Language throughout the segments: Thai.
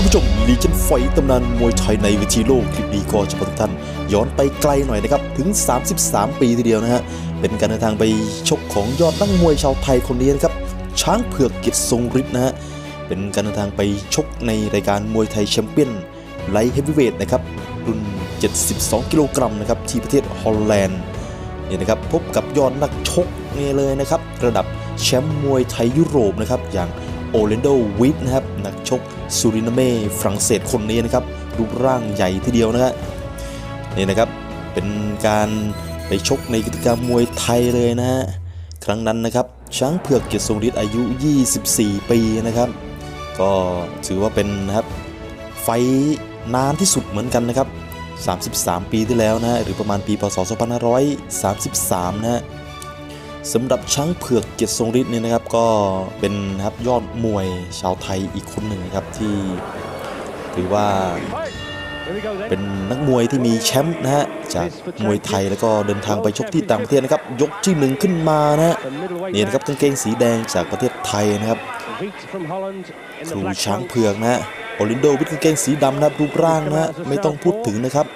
คุณผู้ชมลีเจนไฟตำนานมวยไทยในเวทีโลกคลิปนี้ก็จะพาทุกท่าน ย้อนไปไกลหน่อยนะครับ ถึง 33 ปีทีเดียวนะฮะ เป็นการเดินทางไปชกของยอดนักมวยชาวไทยคนนี้นะครับ ช้างเผือกเกียรติทรงฤทธิ์นะฮะ เป็นการเดินทางไปชกในรายการมวยไทยแชมเปี้ยนไลท์เฮฟวีเวทนะครับรุ่น 72 กิโลกรัมนะครับที่ประเทศฮอลแลนด์เนี่ยนะครับพบกับยอดนักชกเนี่เลยนะครับระดับแชมป์มวยไทยยุโรปนะครับอย่างโอเลนโดวิทนะครับนักชก ซูรินาเม่ฝรั่งเศสคนนี้นะครับรูปร่างใหญ่ทีเดียวนะฮะนี่นะครับเป็นการไปชกในกิจกรรมมวยไทยเลยนะฮะครั้งนั้นนะครับช้างเผือกเกียรติทรงฤทธิ์อายุ 24 ปีนะครับ ก็ถือว่าเป็นนะครับไฟนานที่สุดเหมือนกันนะครับ 33 ปีที่แล้วนะฮะหรือประมาณปีพศ 2533 นะฮะ สำหรับช้างเผือกเกียรติทรงฤทธิ์เนี่ยนะครับก็เป็นนะครับยอดมวยชาวไทยอีกคนหนึ่งนะครับที่ถือว่าเป็นนักมวยที่มีแชมป์นะฮะจากมวยไทยแล้วก็เดินทางไปชกที่ต่างประเทศนะครับ ยกที่หนึ่งขึ้นมานะฮะนี่นะครับกางเกงสีแดงจากประเทศไทยนะครับครูช้างเผือกนะฮะโอลินโดวิทกางเกงสีดำนะครับรูปร่างนะฮะไม่ต้องพูดถึงนะครับ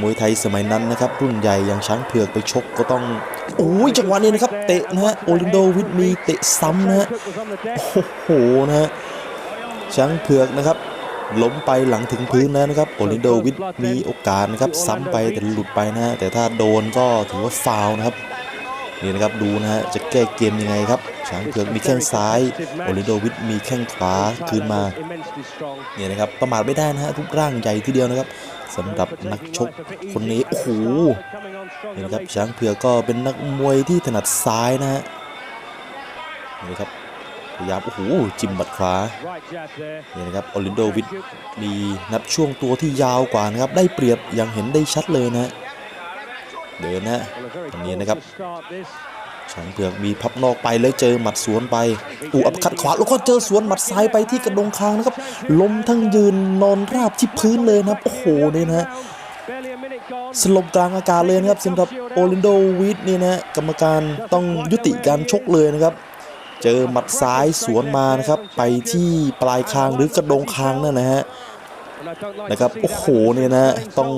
มวยไทยสมัยนั้นนะครับ รุ่นใหญ่อย่างช้างเผือกไปชกก็ต้อง โอ้ยจังหวะนี้นะครับ เตะนะฮะโอลินโดวิทมีเตะซ้ำนะฮะโอ้โหนะฮะช้างเผือกนะครับล้มไปหลังถึงพื้นแล้วนะครับโอลินโดวิทมีโอกาสนะครับซ้ำไปแต่หลุดไปนะฮะแต่ถ้าโดนก็ถือว่าฟาวนะครับ นี่นะครับดูนะฮะจะแก้เกมยังไงครับช้างเผือกมีแข้งซ้ายโอลิโดวิทมีแข้งขวาคืนมาเนี่ยนะครับประมาทไม่ได้นะฮะรูปร่างใหญ่ทีเดียวนะครับสำหรับนักชกคนนี้โอ้โหนี่นะครับช้างเผือกก็เป็นนักมวยที่ถนัดซ้ายนะฮะนี่ครับพยายามโอ้โหจิ้มบัดขวาเนี่ยนะครับโอลินโดวิทมีนับช่วงตัวที่ยาวกว่านะครับได้เปรียบอย่างเห็นได้ชัดเลยนะฮะ เดินนะฮะตรงนี้นะครับช้างเผือกมีพับนอกไปแล้วเจอหมัดสวนไปอูอัปคัดขวาแล้วก็เจอสวนหมัดซ้ายไปที่กระดงคางนะครับล้มทั้งยืนนอนราบที่พื้นเลยนะครับโอ้โหเนี่ยนะฮะสลบกลางอากาศเลยนะครับสำหรับโอลินโดวิทเนี่ยนะฮะกรรมการต้องยุติการชกเลยนะครับ เจอหมัดซ้ายสวนมานะครับไปที่ปลายคางหรือกระดงคางนั่นนะฮะนะครับโอ้โหเนี่ยนะต้อง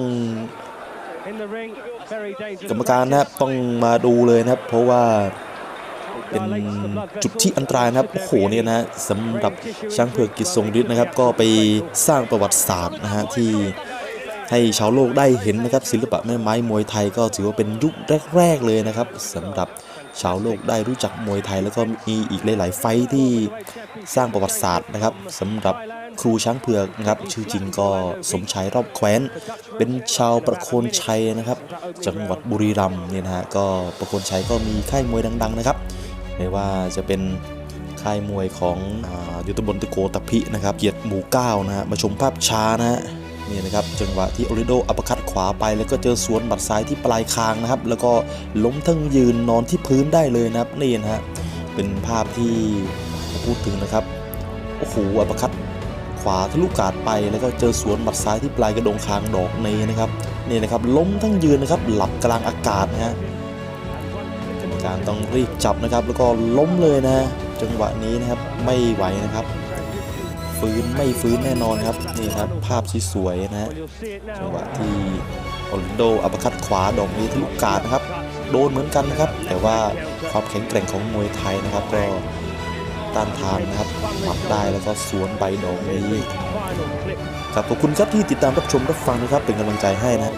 กรรมการนะครับต้องมาดูเลยนะครับ เพราะว่าเป็นจุดที่อันตรายนะครับโอ้โหเนี่ยนะสำหรับช้างเผือกกิจทรงฤทธิ์นะครับ ก็ไปสร้างประวัติศาสตร์นะฮะที่ให้ชาวโลกได้เห็นนะครับศิลปะแม่ไม้มวยไทยก็ถือว่าเป็นยุคแรก ๆ เลยนะครับสำหรับ ชาวโลกได้รู้จักมวยไทย แล้วก็มีอีกหลาย ๆ ไฟที่สร้างประวัติศาสตร์นะครับสำหรับครูช้างเผือกนะครับ ชื่อจริงก็สมชายรอบแคว้น เป็นชาวประโคนชัยนะครับ จังหวัดบุรีรัมย์เนี่ยนะฮะก็ประโคนชัยก็มีค่ายมวยดัง ๆ นะครับไม่ว่าจะเป็นค่ายมวยของอยุทธบนตะโกตะพินะครับ เกียรติหมู่เก้านะฮะมาชมภาพช้านะฮะ นี่นะครับจังหวะที่โอริโดอัปคัดขวาไป แล้วก็เจอสวนบัดซ้ายที่ปลายคางนะครับ แล้วก็ล้มทั้งยืนนอนที่พื้นได้เลยนะครับนี่นะฮะเป็นภาพที่พูดถึงนะครับโอ้โหอัปคัดขวาทะลุกาดไปแล้วก็เจอสวนหมัดซ้ายที่ปลายกระดงคางดอกนี้นะครับนี่นะครับล้มทั้งยืนนะครับหลับกลางอากาศนะฮะการต้องรีบจับนะครับ แล้วก็ล้มเลยนะจังหวะนี้นะครับไม่ไหวนะครับ ฟื้นไม่ฟื้นแน่นอนครับนี่ครับภาพสวยๆนะฮะจังหวะที่โอลินโดอัปคัดขวาดอกนี้ทะลุกาดนะครับ โดนเหมือนกันนะครับ แต่ว่าความแข็งแกร่งของมวยไทยนะครับ ก็ต้านทานนะครับหมัดได้แล้วก็สวนใบดอกนี้ครับขอบคุณครับที่ติดตามรับชมรับฟังนะครับเป็นกำลังใจให้นะ